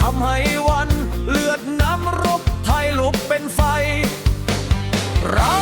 ทำให้วัน เลือดน้ำรบไทยลุกเป็นไฟเรา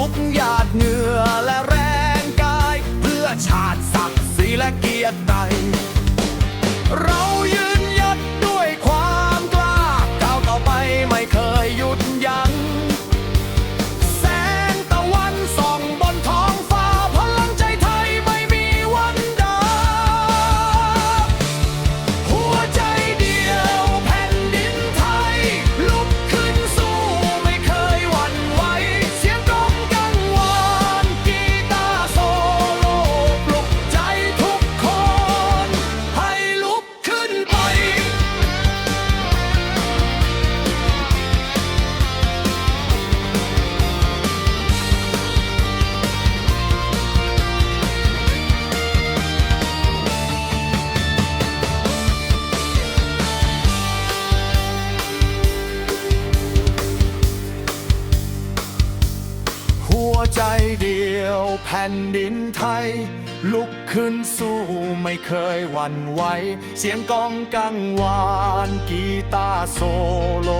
ทุกหยาดเหงื่อและแรงกาย เพื่อชาติศักดิ์ศรีและเกียรติเรายืน วใจเดียวแผ่นดินไทย ลุกขึ้นสู้ไม่เคยหวั่นไหว เสียงกองกังวาน กีตาร์โซโล